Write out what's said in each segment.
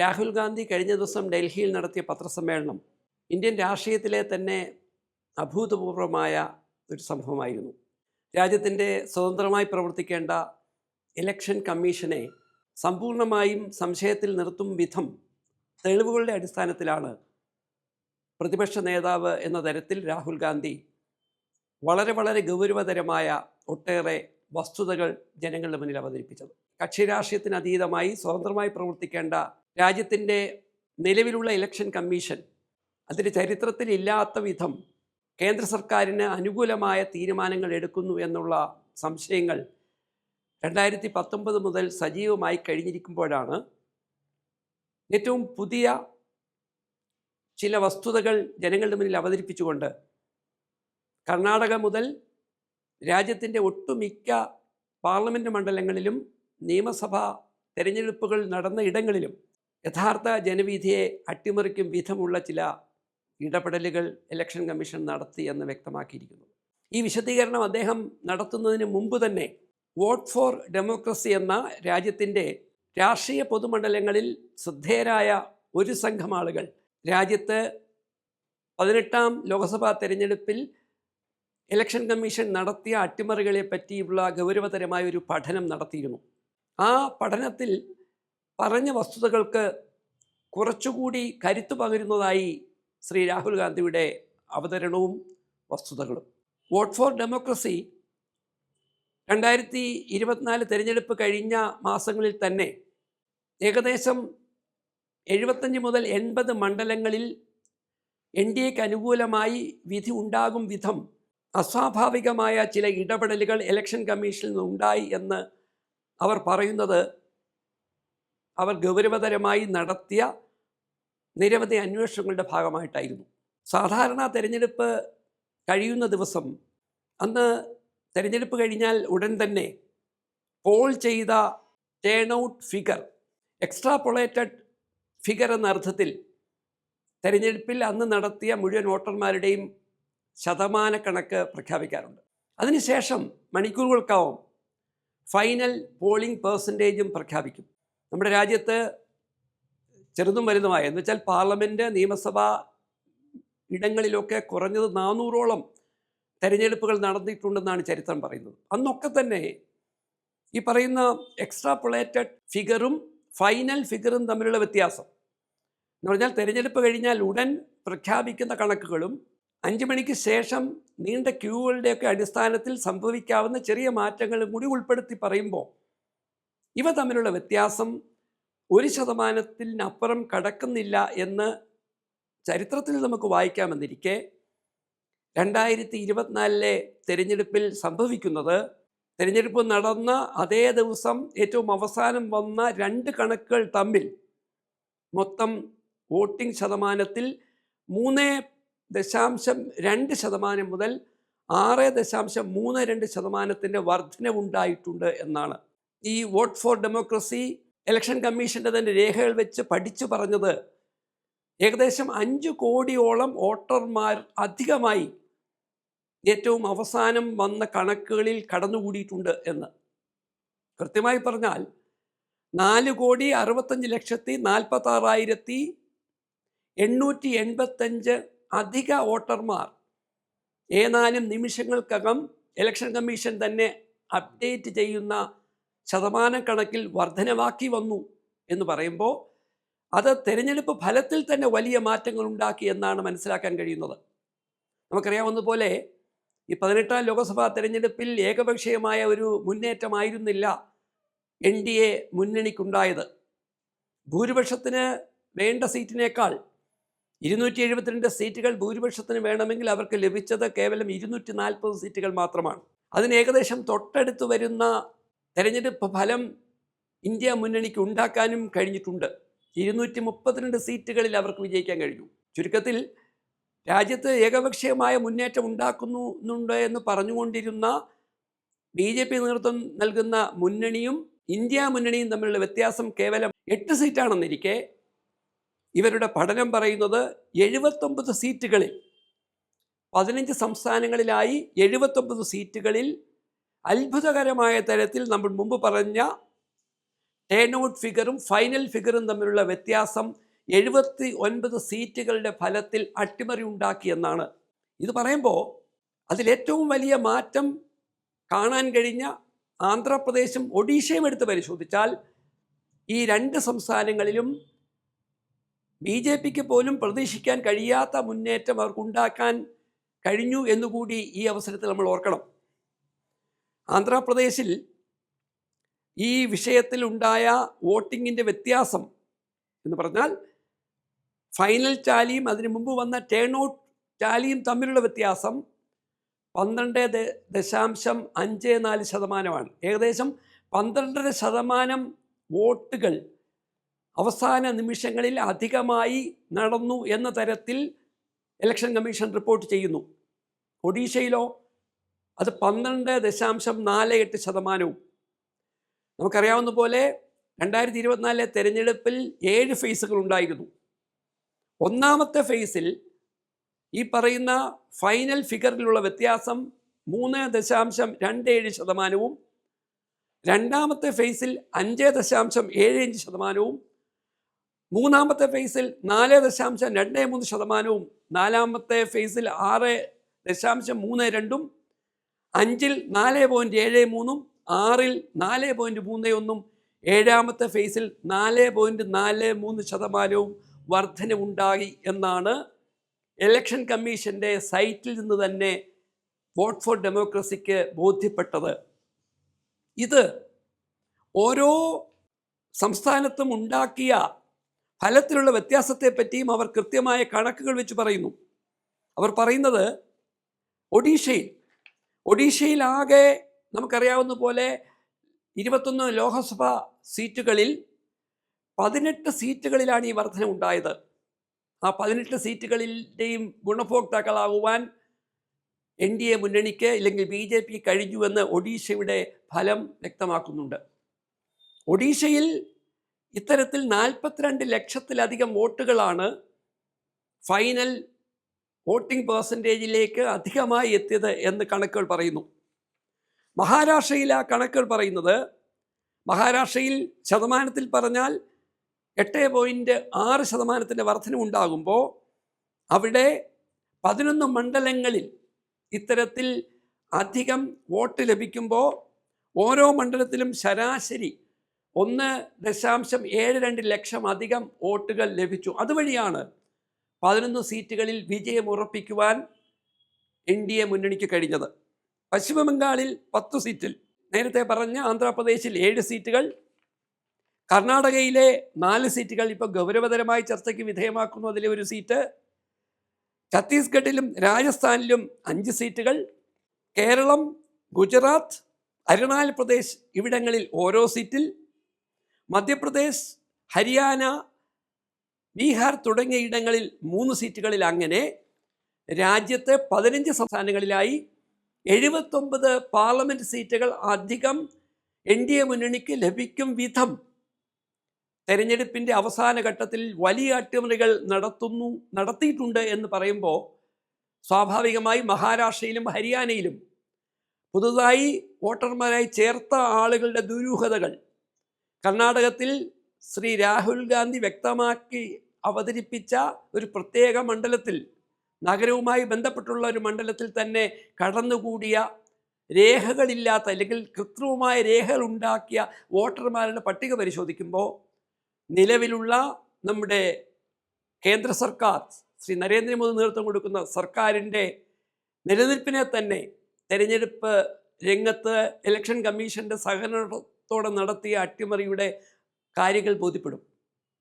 രാഹുൽ ഗാന്ധി കഴിഞ്ഞ ദിവസം ഡൽഹിയിൽ നടത്തിയ പത്രസമ്മേളനം ഇന്ത്യൻ രാഷ്ട്രീയത്തിലെ തന്നെ അഭൂതപൂർവമായ ഒരു സംഭവമായിരുന്നു. രാജ്യത്തിന്റെ സ്വതന്ത്രമായി പ്രവർത്തിക്കേണ്ട ഇലക്ഷൻ കമ്മീഷനെ സമ്പൂർണമായും സംശയത്തിൽ നിർത്തും വിധം തെളിവുകളുടെ അടിസ്ഥാനത്തിലാണ് പ്രതിപക്ഷ നേതാവ് എന്ന തരത്തിൽ രാഹുൽ ഗാന്ധി വളരെ വളരെ ഗൗരവതരമായ ഒട്ടേറെ വസ്തുതകൾ ജനങ്ങളുടെ മുന്നിൽ അവതരിപ്പിച്ചത്. കക്ഷി രാഷ്ട്രീയത്തിന് അതീതമായി സ്വതന്ത്രമായി പ്രവർത്തിക്കേണ്ട രാജ്യത്തിന്റെ നിലവിലുള്ള ഇലക്ഷൻ കമ്മീഷൻ അതിന്റെ ചരിത്രത്തിൽ ഇല്ലാത്ത വിധം കേന്ദ്ര സർക്കാരിന് അനുകൂലമായ തീരുമാനങ്ങൾ എടുക്കുന്നു എന്നുള്ള സംശയങ്ങൾ രണ്ടായിരത്തി പത്തൊമ്പത് മുതൽ സജീവമായി കഴിഞ്ഞിരിക്കുമ്പോഴാണ്. ഏറ്റവും പുതിയ ചില വസ്തുതകൾ ജനങ്ങളുടെ മുന്നിൽ അവതരിപ്പിച്ചുകൊണ്ട് കർണാടക മുതൽ രാജ്യത്തിന്റെ ഒട്ടുമിക്ക പാർലമെന്റ് മണ്ഡലങ്ങളിലും നിയമസഭാ തെരഞ്ഞെടുപ്പുകൾ നടന്ന ഇടങ്ങളിലും യഥാർത്ഥ ജനവിധിയെ അട്ടിമറിക്കും വിധമുള്ള ചില ഇടപെടലുകൾ ഇലക്ഷൻ കമ്മീഷൻ നടത്തി എന്ന് വ്യക്തമാക്കിയിരിക്കുന്നു. ഈ വിശദീകരണം അദ്ദേഹം നടത്തുന്നതിന് മുമ്പ് തന്നെ വോട്ട് ഫോർ ഡെമോക്രസി എന്ന രാജ്യത്തിന്റെ രാഷ്ട്രീയ പൊതുമണ്ഡലങ്ങളിൽ ശ്രദ്ധേയരായ ഒരു സംഘം ആളുകൾ. രാജ്യത്ത് പതിനെട്ടാം ലോക്സഭാ തെരഞ്ഞെടുപ്പിൽ ഇലക്ഷൻ കമ്മീഷൻ നടത്തിയ അട്ടിമറികളെ പറ്റിയുള്ള ഗൗരവതരമായ ഒരു പഠനം നടത്തിയിരുന്നു. ആ പഠനത്തിൽ പറഞ്ഞ വസ്തുതകൾക്ക് കുറച്ചുകൂടി കരുത്തു പകരുന്നതായി ശ്രീ രാഹുൽ ഗാന്ധിയുടെ അവതരണവും വസ്തുതകളും. വോട്ട് ഫോർ ഡെമോക്രസി രണ്ടായിരത്തി ഇരുപത്തിനാല് തിരഞ്ഞെടുപ്പ് കഴിഞ്ഞ മാസങ്ങളിൽ തന്നെ ഏകദേശം എഴുപത്തഞ്ച് മുതൽ എൺപത് മണ്ഡലങ്ങളിൽ എൻ ഡി എക്ക് അനുകൂലമായി വിധി ഉണ്ടാകും വിധം അസ്വാഭാവികമായ ചില ഇടപെടലുകൾ ഇലക്ഷൻ കമ്മീഷനിൽ നിന്നുണ്ടായി എന്ന് അവർ പറയുന്നത് അവർ ഗൗരവതരമായി നടത്തിയ നിരവധി അന്വേഷണങ്ങളുടെ ഭാഗമായിട്ടായിരുന്നു. സാധാരണ തിരഞ്ഞെടുപ്പ് കഴിയുന്ന ദിവസം അന്ന് തിരഞ്ഞെടുപ്പ് കഴിഞ്ഞാൽ ഉടൻ തന്നെ പോൾ ചെയ്ത turn out figure extrapolated figure എന്ന അർത്ഥത്തിൽ തെരഞ്ഞെടുപ്പിൽ അന്ന് നടത്തിയ മുഴുവൻ വോട്ടർമാരുടെയും ശതമാനക്കണക്ക് പ്രഖ്യാപിക്കാറുണ്ട്. അതിനുശേഷം മണിക്കൂറുകൾക്കാവും ഫൈനൽ പോളിംഗ് പേഴ്സന്റേജും പ്രഖ്യാപിക്കും. നമ്മുടെ രാജ്യത്ത് ചെറുതും വലുതുമായ എന്ന് വെച്ചാൽ പാർലമെന്റ് നിയമസഭ ഇടങ്ങളിലൊക്കെ കുറഞ്ഞത് നാനൂറോളം തെരഞ്ഞെടുപ്പുകൾ നടന്നിട്ടുണ്ടെന്നാണ് ചരിത്രം പറയുന്നത്. അന്നൊക്കെ തന്നെ ഈ പറയുന്ന എക്സ്ട്രാ എക്സ്ട്രാപൊളേറ്റഡ് ഫിഗറും ഫൈനൽ ഫിഗറും തമ്മിലുള്ള വ്യത്യാസം. എന്ന് പറഞ്ഞാൽ തിരഞ്ഞെടുപ്പ് കഴിഞ്ഞാൽ ഉടൻ പ്രഖ്യാപിക്കുന്ന കണക്കുകളും അഞ്ച് മണിക്ക് ശേഷം നീണ്ട ക്യൂകളുടെയൊക്കെ അടിസ്ഥാനത്തിൽ സംഭവിക്കാവുന്ന ചെറിയ മാറ്റങ്ങളും കൂടി ഉൾപ്പെടുത്തി പറയുമ്പോൾ ഇവ തമ്മിലുള്ള വ്യത്യാസം ഒരു ശതമാനത്തിനപ്പുറം കടക്കുന്നില്ല എന്ന് ചരിത്രത്തിൽ നമുക്ക് വായിക്കാമെന്നിരിക്കെ രണ്ടായിരത്തി ഇരുപത്തിനാലിലെ തിരഞ്ഞെടുപ്പിൽ സംഭവിക്കുന്നത് തിരഞ്ഞെടുപ്പ് നടന്ന അതേ ദിവസം ഏറ്റവും അവസാനം വന്ന രണ്ട് കണക്കുകൾ തമ്മിൽ മൊത്തം വോട്ടിംഗ് ശതമാനത്തിൽ മൂന്ന് ദശാംശം രണ്ട് ശതമാനം മുതൽ ആറ് ദശാംശം മൂന്ന് രണ്ട് ശതമാനത്തിന്റെ വർധനവുണ്ടായിട്ടുണ്ട് എന്നാണ്. ഈ വോട്ട് ഫോർ ഡെമോക്രസി ഇലക്ഷൻ കമ്മീഷന്റെ തന്നെ രേഖകൾ വെച്ച് പഠിച്ചു പറഞ്ഞത് ഏകദേശം അഞ്ച് കോടിയോളം വോട്ടർമാർ അധികമായി ഏറ്റവും അവസാനം വന്ന കണക്കുകളിൽ കടന്നുകൂടിയിട്ടുണ്ട് എന്ന്. കൃത്യമായി പറഞ്ഞാൽ നാല് കോടി അറുപത്തഞ്ച് ലക്ഷത്തി നാൽപ്പത്താറായിരത്തി എണ്ണൂറ്റി എൺപത്തഞ്ച് അധിക വോട്ടർമാർ ഏതാനും നിമിഷങ്ങൾക്കകം ഇലക്ഷൻ കമ്മീഷൻ തന്നെ അപ്ഡേറ്റ് ചെയ്യുന്ന ശതമാന കണക്കിൽ വർധനവാക്കി വന്നു എന്ന് പറയുമ്പോൾ അത് തിരഞ്ഞെടുപ്പ് ഫലത്തിൽ തന്നെ വലിയ മാറ്റങ്ങൾ ഉണ്ടാക്കി എന്നാണ് മനസ്സിലാക്കാൻ കഴിയുന്നത്. നമുക്കറിയാവുന്നതുപോലെ ഈ പതിനെട്ടാം ലോക്സഭാ തെരഞ്ഞെടുപ്പിൽ ഏകപക്ഷീയമായ ഒരു മുന്നേറ്റമായിരുന്നില്ല എൻ ഡി എ മുന്നണിക്കുണ്ടായത്. ഭൂരിപക്ഷത്തിന് വേണ്ട സീറ്റിനേക്കാൾ ഇരുന്നൂറ്റി എഴുപത്തിരണ്ട് സീറ്റുകൾ ഭൂരിപക്ഷത്തിന് വേണമെങ്കിൽ അവർക്ക് ലഭിച്ചത് കേവലം ഇരുന്നൂറ്റി നാൽപ്പത് സീറ്റുകൾ മാത്രമാണ്. അതിന് ഏകദേശം തൊട്ടടുത്ത് വരുന്ന തെരഞ്ഞെടുപ്പ് ഫലം ഇന്ത്യ മുന്നണിക്ക് ഉണ്ടാക്കാനും കഴിഞ്ഞിട്ടുണ്ട്. ഇരുന്നൂറ്റി മുപ്പത്തിരണ്ട് സീറ്റുകളിൽ അവർക്ക് വിജയിക്കാൻ കഴിഞ്ഞു. ചുരുക്കത്തിൽ രാജ്യത്ത് ഏകപക്ഷീയമായ മുന്നേറ്റം ഉണ്ടാക്കുന്നുണ്ട് എന്ന് പറഞ്ഞുകൊണ്ടിരുന്ന ബി ജെ പി നേതൃത്വം നൽകുന്ന മുന്നണിയും ഇന്ത്യ മുന്നണിയും തമ്മിലുള്ള വ്യത്യാസം കേവലം എട്ട് സീറ്റാണെന്നിരിക്കെ ഇവരുടെ പഠനം പറയുന്നത് എഴുപത്തൊമ്പത് സീറ്റുകളിൽ പതിനഞ്ച് സംസ്ഥാനങ്ങളിലായി എഴുപത്തൊമ്പത് സീറ്റുകളിൽ അത്ഭുതകരമായ തരത്തിൽ നമ്മൾ മുമ്പ് പറഞ്ഞ ടേൺ ഔട്ട് ഫിഗറും ഫൈനൽ ഫിഗറും തമ്മിലുള്ള വ്യത്യാസം എഴുപത്തി ഒൻപത് സീറ്റുകളുടെ ഫലത്തിൽ അട്ടിമറി ഉണ്ടാക്കിയെന്നാണ് ഇത് പറയുമ്പോൾ അതിലേറ്റവും വലിയ മാറ്റം കാണാൻ കഴിഞ്ഞ ആന്ധ്രാപ്രദേശും ഒഡീഷയും എടുത്ത് പരിശോധിച്ചാൽ ഈ രണ്ട് സംസ്ഥാനങ്ങളിലും ബി ജെ പിക്ക് പോലും പ്രതീക്ഷിക്കാൻ കഴിയാത്ത മുന്നേറ്റം അവർക്കുണ്ടാക്കാൻ കഴിഞ്ഞു എന്നുകൂടി ഈ അവസരത്തിൽ നമ്മൾ ഓർക്കണം. ആന്ധ്രാപ്രദേശിൽ ഈ വിഷയത്തിൽ ഉണ്ടായ വോട്ടിങ്ങിന്റെ വ്യത്യാസം എന്ന് പറഞ്ഞാൽ ഫൈനൽ ടാലിയും അതിനു മുമ്പ് വന്ന ടേൺ ഔട്ട് ടാലിയും തമ്മിലുള്ള വ്യത്യാസം പന്ത്രണ്ട് ദശാംശം അഞ്ച് നാല് ശതമാനമാണ്. ഏകദേശം പന്ത്രണ്ടര ശതമാനം വോട്ടുകൾ അവസാന നിമിഷങ്ങളിൽ അധികമായി നടന്നു എന്ന തരത്തിൽ ഇലക്ഷൻ കമ്മീഷൻ റിപ്പോർട്ട് ചെയ്യുന്നു. ഒഡീഷയിലോ അത് പന്ത്രണ്ട് ദശാംശം നാല് എട്ട് ശതമാനവും. നമുക്കറിയാവുന്ന പോലെ രണ്ടായിരത്തി ഇരുപത്തിനാലിലെ തെരഞ്ഞെടുപ്പിൽ ഏഴ് ഫേസുകൾ ഉണ്ടായിരുന്നു. ഒന്നാമത്തെ ഫേസിൽ ഈ പറയുന്ന ഫൈനൽ ഫിഗറിലുള്ള വ്യത്യാസം മൂന്ന് ദശാംശം രണ്ട് ഏഴ് ശതമാനവും രണ്ടാമത്തെ ഫേസിൽ അഞ്ച് ദശാംശം ഏഴ് അഞ്ച് ശതമാനവും മൂന്നാമത്തെ ഫേസിൽ നാല് ദശാംശം രണ്ട് മൂന്ന് ശതമാനവും നാലാമത്തെ ഫേസിൽ ആറ് ദശാംശം മൂന്ന് രണ്ടും അഞ്ചിൽ നാല് പോയിന്റ് ഏഴ് മൂന്നും ആറിൽ നാല് പോയിന്റ് മൂന്ന് ഒന്നും ഏഴാമത്തെ ഫേസിൽ നാല് പോയിന്റ് നാല് മൂന്ന് ശതമാനവും വർധനവുണ്ടായി എന്നാണ് ഇലക്ഷൻ കമ്മീഷന്റെ സൈറ്റിൽ നിന്ന് തന്നെ വോട്ട് ഫോർ ഡെമോക്രസിക്ക് ബോധ്യപ്പെട്ടത്. ഇത് ഓരോ സംസ്ഥാനത്തും ഉണ്ടാക്കിയ ഫലത്തിലുള്ള വ്യത്യാസത്തെപ്പറ്റിയും അവർ കൃത്യമായ കണക്കുകൾ വെച്ച് പറയുന്നു. അവർ പറയുന്നത് ഒഡീഷയിൽ ഒഡീഷയിലാകെ നമുക്കറിയാവുന്ന പോലെ ഇരുപത്തൊന്ന് ലോക്സഭാ സീറ്റുകളിൽ പതിനെട്ട് സീറ്റുകളിലാണ് ഈ വർധന ഉണ്ടായത്. ആ പതിനെട്ട് സീറ്റുകളിന്റെയും ഗുണഭോക്താക്കളാകുവാൻ എൻ ഡി എ മുന്നണിക്ക് ഇല്ലെങ്കിൽ ബി ജെ പി കഴിഞ്ഞുവെന്ന് ഒഡീഷയുടെ ഫലം വ്യക്തമാക്കുന്നുണ്ട്. ഒഡീഷയിൽ ഇത്തരത്തിൽ നാൽപ്പത്തിരണ്ട് ലക്ഷത്തിലധികം വോട്ടുകളാണ് ഫൈനൽ വോട്ടിംഗ് പേഴ്സന്റേജിലേക്ക് അധികമായി എത്തിയത് എന്ന് കണക്കുകൾ പറയുന്നു. മഹാരാഷ്ട്രയിൽ ആ കണക്കുകൾ പറയുന്നത് മഹാരാഷ്ട്രയിൽ ശതമാനത്തിൽ പറഞ്ഞാൽ എട്ട് പോയിന്റ് ആറ് ശതമാനത്തിന്റെ വർധനമുണ്ടാകുമ്പോൾ അവിടെ പതിനൊന്ന് മണ്ഡലങ്ങളിൽ ഇത്തരത്തിൽ അധികം വോട്ട് ലഭിക്കുമ്പോൾ ഓരോ മണ്ഡലത്തിലും ശരാശരി ഒന്ന് ദശാംശം ഏഴ് രണ്ട് ലക്ഷം അധികം വോട്ടുകൾ ലഭിച്ചു. അതുവഴിയാണ് പതിനൊന്ന് സീറ്റുകളിൽ വിജയം ഉറപ്പിക്കുവാൻ എൻ ഡി എ മുന്നണിക്ക് കഴിഞ്ഞത്. പശ്ചിമബംഗാളിൽ പത്ത് സീറ്റിൽ നേരത്തെ പറഞ്ഞ ആന്ധ്രാപ്രദേശിൽ ഏഴ് സീറ്റുകൾ കർണാടകയിലെ നാല് സീറ്റുകൾ ഇപ്പോൾ ഗൗരവതരമായി ചർച്ചയ്ക്ക് വിധേയമാക്കുന്നു അതിലെ ഒരു സീറ്റ് ഛത്തീസ്ഗഡിലും രാജസ്ഥാനിലും അഞ്ച് സീറ്റുകൾ കേരളം ഗുജറാത്ത് അരുണാചൽ പ്രദേശ് ഇവിടങ്ങളിൽ ഓരോ സീറ്റിൽ മധ്യപ്രദേശ് ഹരിയാന ബീഹാർ തുടങ്ങിയ ഇടങ്ങളിൽ മൂന്ന് സീറ്റുകളിൽ അങ്ങനെ രാജ്യത്തെ പതിനഞ്ച് സംസ്ഥാനങ്ങളിലായി എഴുപത്തൊമ്പത് പാർലമെന്റ് സീറ്റുകൾ അധികം എൻ ഡി എ മുന്നണിക്ക് ലഭിക്കും വിധം തെരഞ്ഞെടുപ്പിന്റെ അവസാന ഘട്ടത്തിൽ വലിയ അട്ടിമറികൾ നടത്തുന്നു നടത്തിയിട്ടുണ്ട് എന്ന് പറയുമ്പോൾ സ്വാഭാവികമായി മഹാരാഷ്ട്രയിലും ഹരിയാനയിലും പുതുതായി വോട്ടർമാരായി ചേർത്ത ആളുകളുടെ ദുരൂഹതകൾ കർണാടകത്തിൽ ശ്രീ രാഹുൽ ഗാന്ധി വ്യക്തമാക്കി അവതരിപ്പിച്ച ഒരു പ്രത്യേക മണ്ഡലത്തിൽ നഗരവുമായി ബന്ധപ്പെട്ടുള്ള ഒരു മണ്ഡലത്തിൽ തന്നെ കടന്നുകൂടിയ രേഖകളില്ലാത്ത അല്ലെങ്കിൽ കൃത്രിമമായ രേഖകൾ ഉണ്ടാക്കിയ വോട്ടർമാരുടെ പട്ടിക പരിശോധിക്കുമ്പോൾ നിലവിലുള്ള നമ്മുടെ കേന്ദ്ര സർക്കാർ ശ്രീ നരേന്ദ്രമോദി നേതൃത്വം കൊടുക്കുന്ന സർക്കാരിന്റെ നിലനിൽപ്പിനെ തന്നെ തെരഞ്ഞെടുപ്പ് രംഗത്ത് ഇലക്ഷൻ കമ്മീഷന്റെ സഹകരണത്തോടെ നടത്തിയ അട്ടിമറിയുടെ കാര്യങ്ങൾ ബോധ്യപ്പെടും.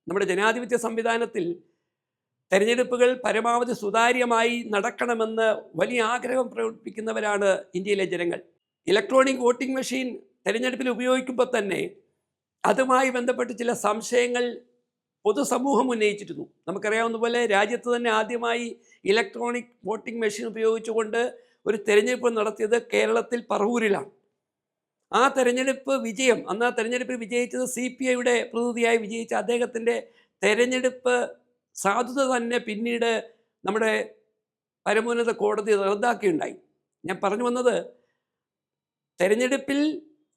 നമ്മുടെ ജനാധിപത്യ സംവിധാനത്തിൽ തെരഞ്ഞെടുപ്പുകൾ പരമാവധി സുതാര്യമായി നടക്കണമെന്ന് വലിയ ആഗ്രഹം പ്രകടിപ്പിക്കുന്നവരാണ് ഇന്ത്യയിലെ ജനങ്ങൾ. ഇലക്ട്രോണിക് വോട്ടിംഗ് മെഷീൻ തെരഞ്ഞെടുപ്പിൽ ഉപയോഗിക്കുമ്പോൾ തന്നെ അതുമായി ബന്ധപ്പെട്ട് ചില സംശയങ്ങൾ പൊതുസമൂഹം ഉന്നയിച്ചിരുന്നു. നമുക്കറിയാവുന്ന പോലെ രാജ്യത്ത് തന്നെ ആദ്യമായി ഇലക്ട്രോണിക് വോട്ടിംഗ് മെഷീൻ ഉപയോഗിച്ചുകൊണ്ട് ഒരു തെരഞ്ഞെടുപ്പ് നടത്തിയത് കേരളത്തിൽ പറവൂരിലാണ്. ആ തെരഞ്ഞെടുപ്പ് വിജയം അന്ന് ആ തെരഞ്ഞെടുപ്പിൽ വിജയിച്ചത് സി പി ഐയുടെ പ്രതിനിധിയായി വിജയിച്ച അദ്ദേഹത്തിന്റെ തെരഞ്ഞെടുപ്പ് സാധുത തന്നെ പിന്നീട് നമ്മുടെ പരമോന്നത കോടതി റദ്ദാക്കിയുണ്ടായി. ഞാൻ പറഞ്ഞു വന്നത് തെരഞ്ഞെടുപ്പിൽ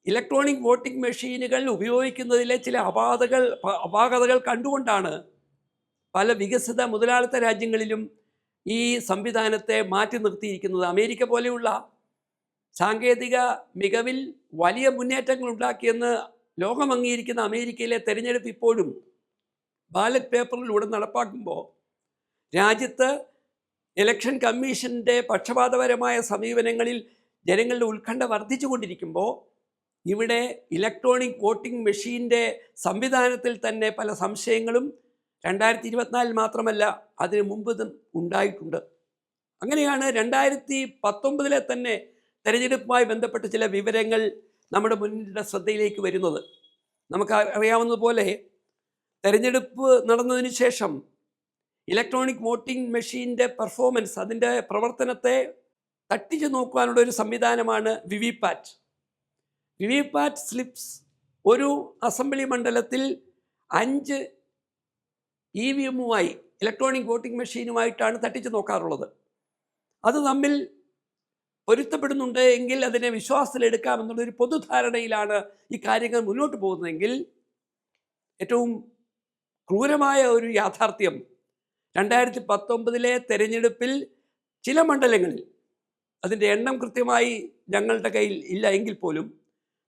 ഇലക്ട്രോണിക് വോട്ടിംഗ് മെഷീനുകൾ ഉപയോഗിക്കുന്നതിലെ ചില അപാകതകൾ അപാകതകൾ കണ്ടുകൊണ്ടാണ് പല വികസിത മുതലാളിത്ത രാജ്യങ്ങളിലും ഈ സംവിധാനത്തെ മാറ്റി നിർത്തിയിരിക്കുന്നത്. അമേരിക്ക പോലെയുള്ള സാങ്കേതിക മികവിൽ വലിയ മുന്നേറ്റങ്ങൾ ഉണ്ടാക്കിയെന്ന് ലോകം അംഗീകരിക്കുന്ന അമേരിക്കയിലെ തെരഞ്ഞെടുപ്പ് ഇപ്പോഴും ബാലറ്റ് പേപ്പറിലൂടെ നടപ്പാക്കുമ്പോൾ രാജ്യത്ത് ഇലക്ഷൻ കമ്മീഷന്റെ പക്ഷപാതപരമായ സമീപനങ്ങളിൽ ജനങ്ങളുടെ ഉത്കണ്ഠ വർദ്ധിച്ചുകൊണ്ടിരിക്കുമ്പോൾ ഇവിടെ ഇലക്ട്രോണിക് വോട്ടിംഗ് മെഷീന്റെ സംവിധാനത്തിൽ തന്നെ പല സംശയങ്ങളും രണ്ടായിരത്തി ഇരുപത്തിനാലിൽ മാത്രമല്ല അതിനു മുമ്പ് ഉണ്ടായിട്ടുണ്ട്. അങ്ങനെയാണ് രണ്ടായിരത്തി പത്തൊമ്പതിലെ തന്നെ തെരഞ്ഞെടുപ്പുമായി ബന്ധപ്പെട്ട ചില വിവരങ്ങൾ നമ്മുടെ മുന്നിലെ ശ്രദ്ധയിലേക്ക് വരുന്നത്. നമുക്ക് അറിയാവുന്നതുപോലെ തെരഞ്ഞെടുപ്പ് നടന്നതിന് ശേഷം ഇലക്ട്രോണിക് വോട്ടിംഗ് മെഷീന്റെ പെർഫോമൻസ് അതിന്റെ പ്രവർത്തനത്തെ തട്ടിച്ചു നോക്കുവാനുള്ള ഒരു സംവിധാനമാണ് V V PAT V V PAT slips ഒരു അസംബ്ലി മണ്ഡലത്തിൽ അഞ്ച് ഇ വി എമ്മുമായി ഇലക്ട്രോണിക് വോട്ടിംഗ് മെഷീനുമായിട്ടാണ് തട്ടിച്ചു നോക്കാറുള്ളത്. അത് തമ്മിൽ പൊരുത്തപ്പെടുന്നുണ്ട് എങ്കിൽ അതിനെ വിശ്വാസത്തിലെടുക്കാമെന്നുള്ളൊരു പൊതുധാരണയിലാണ് ഈ കാര്യങ്ങൾ മുന്നോട്ട് പോകുന്നതെങ്കിൽ ഏറ്റവും ക്രൂരമായ ഒരു യാഥാർത്ഥ്യം രണ്ടായിരത്തി പത്തൊമ്പതിലെ തെരഞ്ഞെടുപ്പിൽ ചില മണ്ഡലങ്ങളിൽ അതിന്റെ എണ്ണം കൃത്യമായി ഞങ്ങളുടെ കയ്യിൽ ഇല്ല എങ്കിൽ പോലും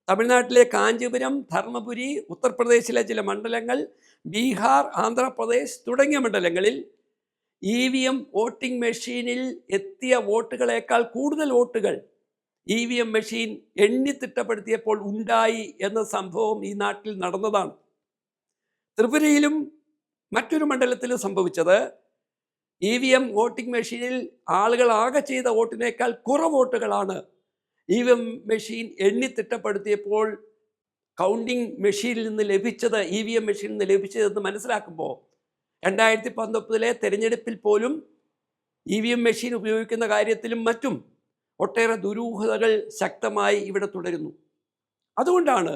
തമിഴ്നാട്ടിലെ കാഞ്ചീപുരം ധർമ്മപുരി ഉത്തർപ്രദേശിലെ ചില മണ്ഡലങ്ങൾ ബീഹാർ ആന്ധ്രാപ്രദേശ് തുടങ്ങിയ മണ്ഡലങ്ങളിൽ ഇ വി എം വോട്ടിംഗ് മെഷീനിൽ എത്തിയ വോട്ടുകളേക്കാൾ കൂടുതൽ വോട്ടുകൾ ഇ വി എം മെഷീൻ എണ്ണി തിട്ടപ്പെടുത്തിയപ്പോൾ ഉണ്ടായി എന്ന സംഭവം ഈ നാട്ടിൽ നടന്നതാണ്. ത്രിപുരയിലും മറ്റൊരു മണ്ഡലത്തിലും സംഭവിച്ചത് ഇ വി എം വോട്ടിംഗ് മെഷീനിൽ ആളുകൾ ആകെ ചെയ്ത വോട്ടിനേക്കാൾ കുറവ് വോട്ടുകളാണ് ഇ വി എം മെഷീൻ എണ്ണി തിട്ടപ്പെടുത്തിയപ്പോൾ കൗണ്ടിങ് മെഷീനിൽ നിന്ന് ലഭിച്ചത് ഇ വി എം മെഷീനിൽ നിന്ന് ലഭിച്ചതെന്ന് മനസ്സിലാക്കുമ്പോൾ രണ്ടായിരത്തി പത്തൊമ്പതിലെ തെരഞ്ഞെടുപ്പിൽ പോലും ഇ വി എം മെഷീൻ ഉപയോഗിക്കുന്ന കാര്യത്തിലും മറ്റും ഒട്ടേറെ ദുരൂഹതകൾ ശക്തമായി ഇവിടെ തുടരുന്നു. അതുകൊണ്ടാണ്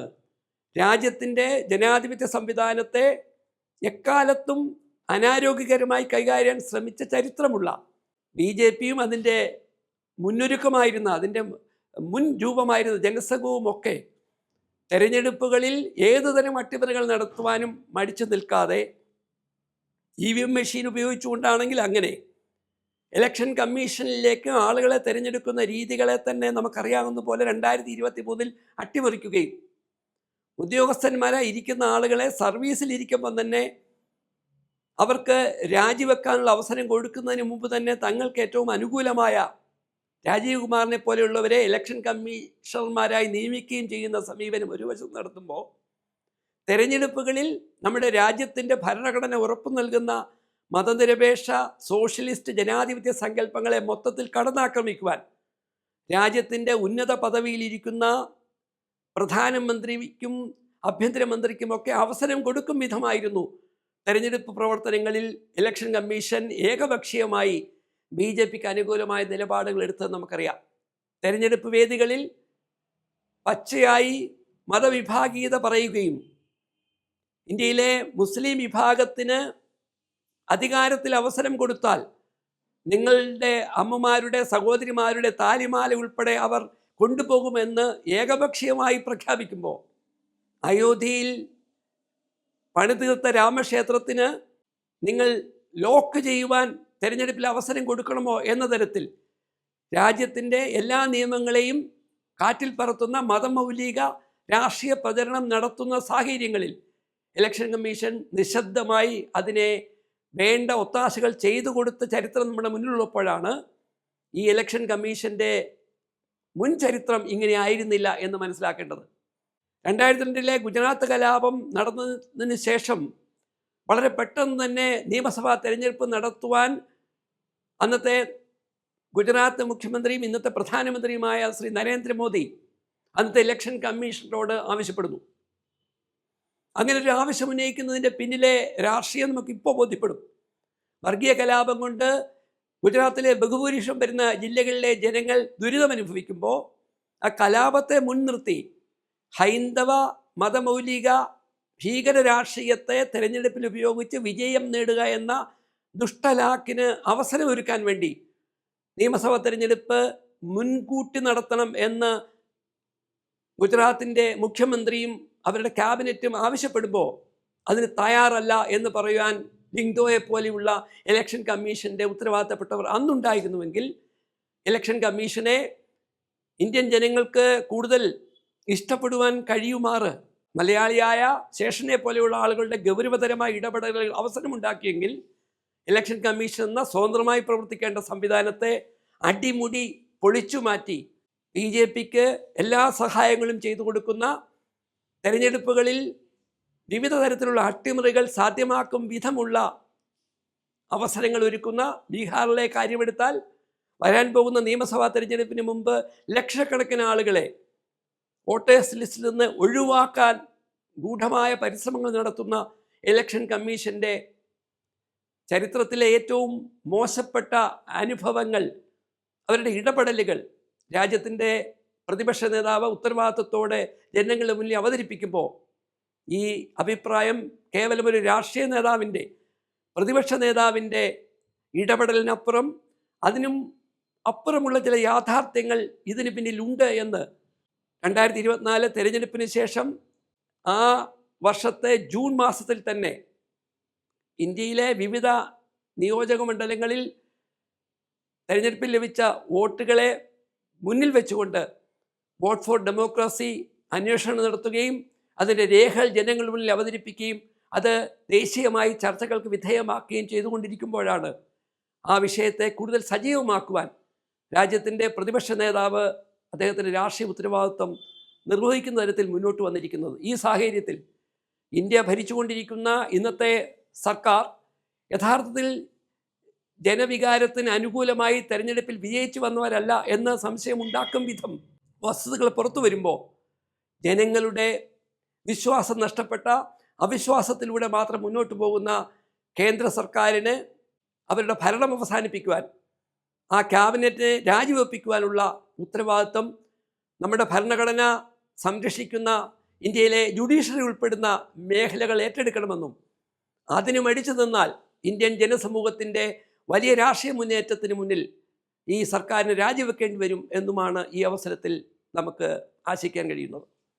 രാജ്യത്തിന്റെ ജനാധിപത്യ സംവിധാനത്തെ എക്കാലത്തും അനാരോഗ്യകരമായി കൈകാര്യം ശ്രമിച്ച ചരിത്രമുള്ള ബി ജെ പിയും അതിന്റെ മുന്നൊരുക്കമായിരുന്ന അതിന്റെ മുൻ രൂപമായിരുന്ന ജനസംഘവും ഒക്കെ തെരഞ്ഞെടുപ്പുകളിൽ ഏതുതരം അട്ടിമറികൾ നടത്തുവാനും മടിച്ചു നിൽക്കാതെ ഇ വി എം മെഷീൻ ഉപയോഗിച്ചുകൊണ്ടാണെങ്കിൽ അങ്ങനെ. ഇലക്ഷൻ കമ്മീഷനിലേക്ക് ആളുകളെ തിരഞ്ഞെടുക്കുന്ന രീതികളെ തന്നെ നമുക്കറിയാവുന്ന പോലെ രണ്ടായിരത്തി ഇരുപത്തി മൂന്നിൽ അട്ടിമറിക്കുകയും. ഉദ്യോഗസ്ഥന്മാരായി ഇരിക്കുന്ന ആളുകളെ സർവീസിൽ ഇരിക്കുമ്പം തന്നെ അവർക്ക് രാജിവെക്കാനുള്ള അവസരം കൊടുക്കുന്നതിന് മുമ്പ് തന്നെ തങ്ങൾക്ക് ഏറ്റവും അനുകൂലമായ രാജീവ് കുമാറിനെ പോലെയുള്ളവരെ ഇലക്ഷൻ കമ്മീഷണർമാരായി നിയമിക്കുകയും ചെയ്യുന്ന സമീപനം ഒരു വശം നടത്തുമ്പോൾ തെരഞ്ഞെടുപ്പുകളിൽ നമ്മുടെ രാജ്യത്തിന്റെ ഭരണഘടന ഉറപ്പു നൽകുന്ന മതനിരപേക്ഷ സോഷ്യലിസ്റ്റ് ജനാധിപത്യ സങ്കല്പങ്ങളെ മൊത്തത്തിൽ കടന്നാക്രമിക്കുവാൻ രാജ്യത്തിന്റെ ഉന്നത പദവിയിലിരിക്കുന്ന പ്രധാനമന്ത്രിക്കും ആഭ്യന്തരമന്ത്രിക്കുമൊക്കെ അവസരം കൊടുക്കും വിധമായിരുന്നു തെരഞ്ഞെടുപ്പ് പ്രവർത്തനങ്ങളിൽ ഇലക്ഷൻ കമ്മീഷൻ ഏകപക്ഷീയമായി ബി ജെ പിക്ക് അനുകൂലമായ നിലപാടുകൾ എടുത്തത് നമുക്കറിയാം. തെരഞ്ഞെടുപ്പ് വേദികളിൽ പച്ചയായി മതവിഭാഗീയത പറയുകയും ഇന്ത്യയിലെ മുസ്ലിം വിഭാഗത്തിന് അധികാരത്തിൽ അവസരം കൊടുത്താൽ നിങ്ങളുടെ അമ്മമാരുടെ സഹോദരിമാരുടെ താലിമാല ഉൾപ്പെടെ അവർ കൊണ്ടുപോകുമെന്ന് ഏകപക്ഷീയമായി പ്രഖ്യാപിക്കുമ്പോൾ അയോധ്യയിൽ പണിതീർത്ത രാമക്ഷേത്രത്തിന് നിങ്ങൾ ലോക്ക് ചെയ്യുവാൻ തിരഞ്ഞെടുപ്പിൽ അവസരം കൊടുക്കണമോ എന്ന തരത്തിൽ രാജ്യത്തിന്റെ എല്ലാ നിയമങ്ങളെയും കാറ്റിൽ പറത്തുന്ന മതമൗലിക രാഷ്ട്രീയ പ്രചരണം നടത്തുന്ന സാഹചര്യങ്ങളിൽ ഇലക്ഷൻ കമ്മീഷൻ നിശബ്ദമായി അതിനെ വേണ്ട ഒത്താശകൾ ചെയ്തു കൊടുത്ത ചരിത്രം നമ്മുടെ മുന്നിലുള്ളപ്പോഴാണ് ഈ ഇലക്ഷൻ കമ്മീഷന്റെ മുൻ ചരിത്രം ഇങ്ങനെ ആയിരുന്നില്ല എന്ന് മനസ്സിലാക്കേണ്ടത്. രണ്ടായിരത്തി രണ്ടിലെ ഗുജറാത്ത് കലാപം നടന്നതിന് ശേഷം വളരെ പെട്ടെന്ന് തന്നെ നിയമസഭാ തെരഞ്ഞെടുപ്പ് നടത്തുവാൻ അന്നത്തെ ഗുജറാത്ത് മുഖ്യമന്ത്രിയും ഇന്നത്തെ പ്രധാനമന്ത്രിയുമായ ശ്രീ നരേന്ദ്രമോദി അന്നത്തെ ഇലക്ഷൻ കമ്മീഷനോട് ആവശ്യപ്പെടുന്നു. അങ്ങനെ ഒരു ആവശ്യം ഉന്നയിക്കുന്നതിന്റെ പിന്നിലെ രാഷ്ട്രീയം നമുക്ക് ഇപ്പോൾ ബോധ്യപ്പെടും. വർഗീയ കലാപം കൊണ്ട് ഗുജറാത്തിലെ ബഹുഭൂരിഷം വരുന്ന ജില്ലകളിലെ ജനങ്ങൾ ദുരിതമനുഭവിക്കുമ്പോൾ ആ കലാപത്തെ മുൻനിർത്തി ഹൈന്ദവ മതമൗലിക ഭീകര രാഷ്ട്രീയത്തെ തെരഞ്ഞെടുപ്പിൽ ഉപയോഗിച്ച് വിജയം നേടുക എന്ന ദുഷ്ടലാക്കിന് അവസരമൊരുക്കാൻ വേണ്ടി നിയമസഭാ തെരഞ്ഞെടുപ്പ് മുൻകൂട്ടി നടത്തണം എന്ന് ഗുജറാത്തിന്റെ മുഖ്യമന്ത്രിയും അവരുടെ ക്യാബിനറ്റും ആവശ്യപ്പെടുമ്പോൾ അതിന് തയ്യാറല്ല എന്ന് പറയുവാൻ ലിങ്ഡോയെ പോലെയുള്ള ഇലക്ഷൻ കമ്മീഷന്റെ ഉത്തരവാദിത്തപ്പെട്ടവർ അന്നുണ്ടായിരുന്നുവെങ്കിൽ ഇലക്ഷൻ കമ്മീഷനെ ഇന്ത്യൻ ജനങ്ങൾക്ക് കൂടുതൽ ഇഷ്ടപ്പെടുവാൻ കഴിയുമാറ്. മലയാളിയായ ശേഷനെ പോലെയുള്ള ആളുകളുടെ ഗൗരവതരമായ ഇടപെടലുകൾ അവസരമുണ്ടാക്കിയെങ്കിൽ ഇലക്ഷൻ കമ്മീഷൻ എന്ന സ്വതന്ത്രമായി പ്രവർത്തിക്കേണ്ട സംവിധാനത്തെ അടിമുടി പൊളിച്ചു മാറ്റി ബി ജെ പിക്ക് എല്ലാ സഹായങ്ങളും ചെയ്തു കൊടുക്കുന്ന തെരഞ്ഞെടുപ്പുകളിൽ വിവിധ തരത്തിലുള്ള അട്ടിമറികൾ സാധ്യമാക്കും വിധമുള്ള അവസരങ്ങൾ ഒരുക്കുന്ന ബീഹാറിലെ കാര്യമെടുത്താൽ വരാൻ പോകുന്ന നിയമസഭാ തെരഞ്ഞെടുപ്പിന് മുമ്പ് ലക്ഷക്കണക്കിന് ആളുകളെ വോട്ടേഴ്സ് ലിസ്റ്റിൽ നിന്ന് ഒഴിവാക്കാൻ ഗൂഢമായ പരിശ്രമങ്ങൾ നടത്തുന്ന ഇലക്ഷൻ കമ്മീഷന്റെ ചരിത്രത്തിലെ ഏറ്റവും മോശപ്പെട്ട അനുഭവങ്ങൾ അവരുടെ ഇടപെടലുകൾ രാജ്യത്തിന്റെ പ്രതിപക്ഷ നേതാവ് ഉത്തരവാദിത്വത്തോടെ ജനങ്ങളുടെ മുന്നിൽ അവതരിപ്പിക്കുമ്പോൾ ഈ അഭിപ്രായം കേവലം ഒരു രാഷ്ട്രീയ നേതാവിന്റെ പ്രതിപക്ഷ നേതാവിന്റെ ഇടപെടലിനപ്പുറം അതിനും അപ്പുറമുള്ള ചില യാഥാർത്ഥ്യങ്ങൾ ഇതിന് പിന്നിലുണ്ട് എന്ന് രണ്ടായിരത്തി ഇരുപത്തിനാല് തെരഞ്ഞെടുപ്പിന് ശേഷം ആ വർഷത്തെ ജൂൺ മാസത്തിൽ തന്നെ ഇന്ത്യയിലെ വിവിധ നിയോജക മണ്ഡലങ്ങളിൽ തെരഞ്ഞെടുപ്പിൽ ലഭിച്ച വോട്ടുകളെ മുന്നിൽ വെച്ചുകൊണ്ട് വോട്ട് ഫോർ ഡെമോക്രസി അന്വേഷണം നടത്തുകയും അതിന്റെ രേഖകൾ ജനങ്ങളുടെ മുന്നിൽ അവതരിപ്പിക്കുകയും അത് ദേശീയമായി ചർച്ചകൾക്ക് വിധേയമാക്കുകയും ചെയ്തുകൊണ്ടിരിക്കുമ്പോഴാണ് ആ വിഷയത്തെ കൂടുതൽ സജീവമാക്കുവാൻ രാജ്യത്തിന്റെ പ്രതിപക്ഷ നേതാവ് അദ്ദേഹത്തിന്റെ രാഷ്ട്രീയ ഉത്തരവാദിത്വം നിർവഹിക്കുന്ന തരത്തിൽ മുന്നോട്ട് വന്നിരിക്കുന്നത്. ഈ സാഹചര്യത്തിൽ ഇന്ത്യ ഭരിച്ചുകൊണ്ടിരിക്കുന്ന ഇന്നത്തെ സർക്കാർ യഥാർത്ഥത്തിൽ ജനവികാരത്തിന് അനുകൂലമായി തെരഞ്ഞെടുപ്പിൽ വിജയിച്ചു വന്നവരല്ല എന്ന് സംശയമുണ്ടാക്കും വിധം വസ്തുതകൾ പുറത്തു വരുമ്പോൾ ജനങ്ങളുടെ വിശ്വാസം നഷ്ടപ്പെട്ട അവിശ്വാസത്തിലൂടെ മാത്രം മുന്നോട്ട് പോകുന്ന കേന്ദ്ര സർക്കാരിന് അവരുടെ ഭരണം അവസാനിപ്പിക്കുവാൻ ആ ക്യാബിനറ്റിനെ രാജിവെപ്പിക്കുവാനുള്ള ഉത്തരവാദിത്വം നമ്മുടെ ഭരണഘടന സംരക്ഷിക്കുന്ന ഇന്ത്യയിലെ ജുഡീഷ്യറി ഉൾപ്പെടുന്ന മേഖലകൾ ഏറ്റെടുക്കണമെന്നും അതിന് മടിച്ചു നിന്നാൽ ഇന്ത്യൻ ജനസമൂഹത്തിന്റെ വലിയ രാഷ്ട്രീയ മുന്നേറ്റത്തിന് മുന്നിൽ ഈ സർക്കാരിന് രാജിവെക്കേണ്ടി വരും എന്നുമാണ് ഈ അവസരത്തിൽ നമുക്ക് ആശിക്കാൻ കഴിയുന്നത്.